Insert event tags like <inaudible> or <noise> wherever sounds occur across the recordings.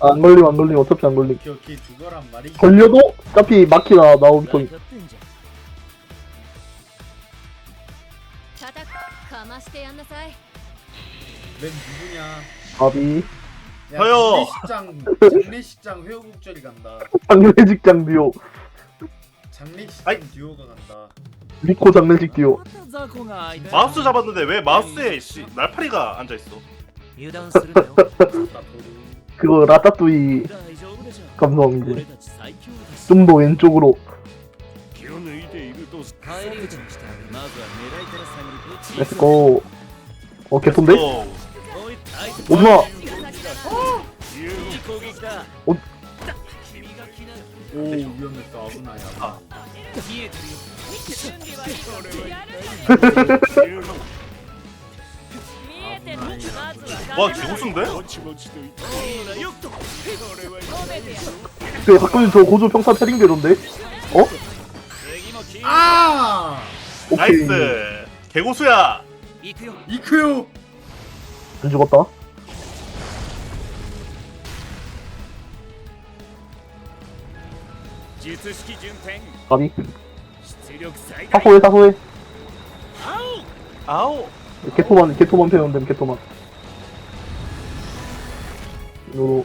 아, 안 걸림 안 걸림 어차피 안 걸림 오케이 오케이 죽어란 말이 걸려도 어차피 마키나 나오기 전 叩くかましてやんなさい 맨 누구냐 아비 야, 저요. 장례식장 장례식장 회원국절이 간다 장례식장 듀오 장례식장 아이. 듀오가 간다 리코 장례식 듀오 마우스 잡았는데 왜 마우스에 씨, 날파리가 앉아 있어? <laughs> 油断するなよ 나도루 그거 라따뚜이 감성인데. 좀 더 왼쪽으로. 렛츠고 어 개톤데? 엄마! 어? 오 위험했다 아브나야. <laughs> <laughs> 와 지고수인데? 그 가끔 저 고조 평타 패딩 되던데? 어? 아! 오케이. 나이스. 개고수야. 이크요 안 죽었다. 가비. 사소해 사소해. 아오. 개토만 개토만 패는데 개토만 요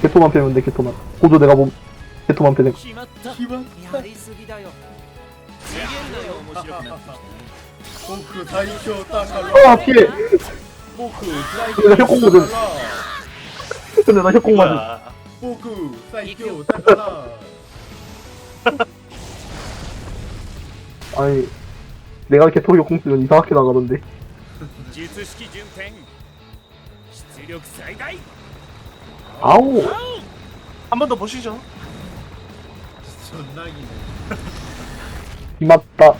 개토만 패면 돼 개토만 고조 내가 봄 개토만 패됨 決まった 기반 やりすぎだよ次元だよ面白くなってきた 포크 다이쇼 따칼라 아 피해 포크 내가 협공거든. 다이쇼 따칼라 근데 나 협공 맞음 뭐야 포크 사이쇼 따칼라 아니 내가 개토 협공 쓰면 이상하게 나가던데 術式順天出力最大 아우 한 번 더 보시죠 존나기네 맞다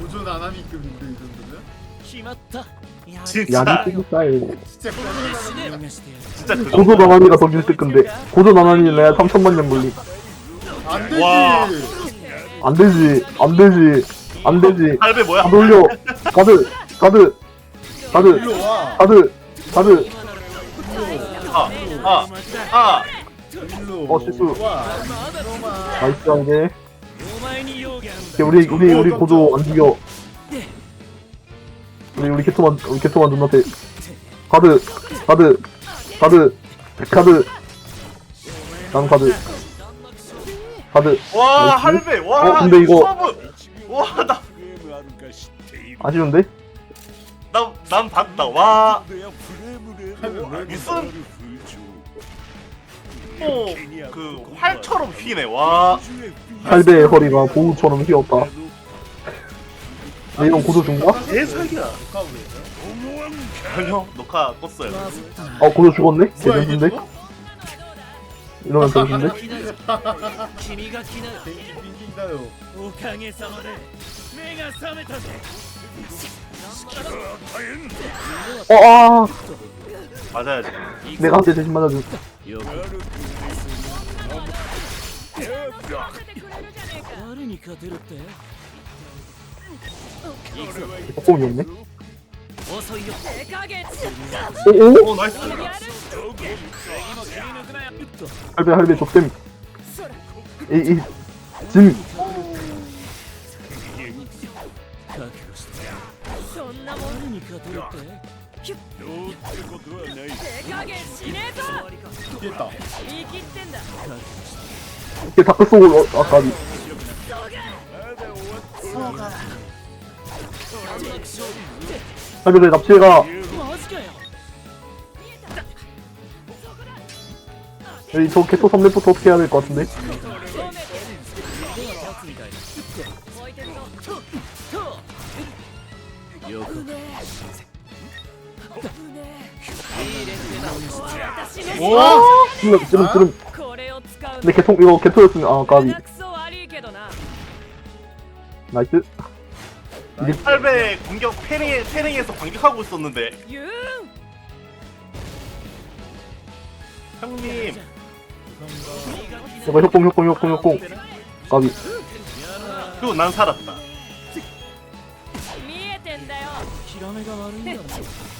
보조 나나미급인데 이 정도면? 決まったや진짜 야니 스타일 진짜 뻔뻔하네 りしてやる 진짜 그 고조 정도 나나니가 더 길을 건데 고조 나나니는 내가 3천만 년 걸림 안되지 와. 안 되지 안 되지 안 되지 할배 뭐야? 다 돌려 가드 가드 가드 일로 와 가드 가드 아, 아, 어, 실수. 와. 로마. 나이스 한개 우리 우리 우리 고조 안 죽여 우리 우리 캐토만 우리 캐토만 눈한테 가드 가드 가드 가드 난 가드 가드 와, 나이스. 할배. 와, 어, 근데 이거- 서브. 와, 나, 아쉬운데? 나, 난 봤다. 와, 아, 미슨 フレームレードを上げたる 어, 그 활처럼 휘네 와 할배의 허리가 보우처럼 휘었다 내 이런 고조 준가? 개사기야 녹화하고 있어요? 아니요 녹화 껐어요 어 고조 죽었네? 뭐야 이게 개변인데? 저거? 이러면 병신데? <laughs> 君が気なる 빙기 빙기다요 おかげさまで目が覚めたぜ 어아 맞아야지 내가 한테 대신 맞아준 よく誰に勝てるって行くぞ 뽕이 없네 遅いよ手加減 오오? 오 나이스 次も気抜くなよっと 할배 할배 족댐 이이짐 覚悟してそんなもん誰に勝てるって 피했다. 이게 다크 소울 어, 아까 자 근데 납치해가. 네, 여기 저 개토 선배부터 어떻게 해야 될 것 같은데? 오 찌름 찌름 찌름 これを使う 근데 개통 이거 개토였으면 아 까비 下手くそ悪いけどな 나이스 할배 공격 패링 패링에서 공격하고 있었는데 ユーン 형님 이거 협공 협공 협공 협공 까비 그리고 난 살았다 見えてんだよヒラメが悪いんだろ 있을 걸 君から な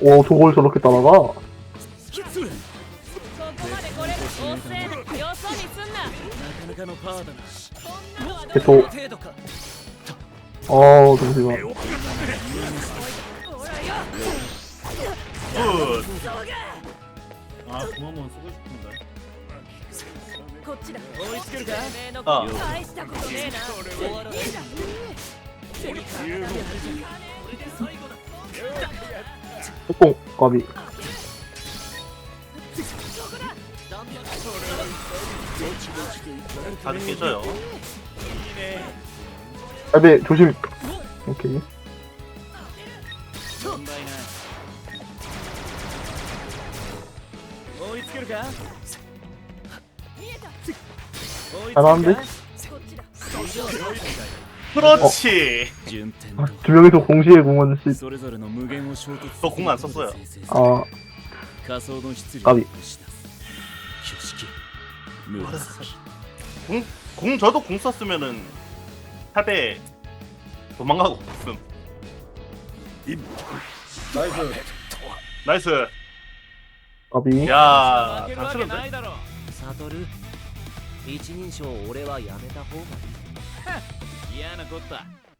오, 저걸 저렇게 따라가? ここまでこれ遅えなよそにすんな負なかなかのパーだなこんなのはどう 개토. 程度か 어, 잠시만. ほらよ 굿 そうが 아 그만만 쓰고 싶은데 こっちだ追いつけるかてめえのあ大したことねえな終わらない 뽕 까비 다들 깨져요. 알베 조심. 오케이. 잘하는데? こっちだ 그렇지 順天 아, と 두 명이서 동시에 공은 씨. それぞれの無限を衝突너 공안 썼어요. 아, 仮想の質量까비. を押し出す挙式紫 공, 공 저도 공 썼으면은 탑에 도망가고 없음 나이스 나이스 까비. 야 負けるわけ 다치는데 ないだろサトル一人称俺はやめた方がいい 嫌なこった。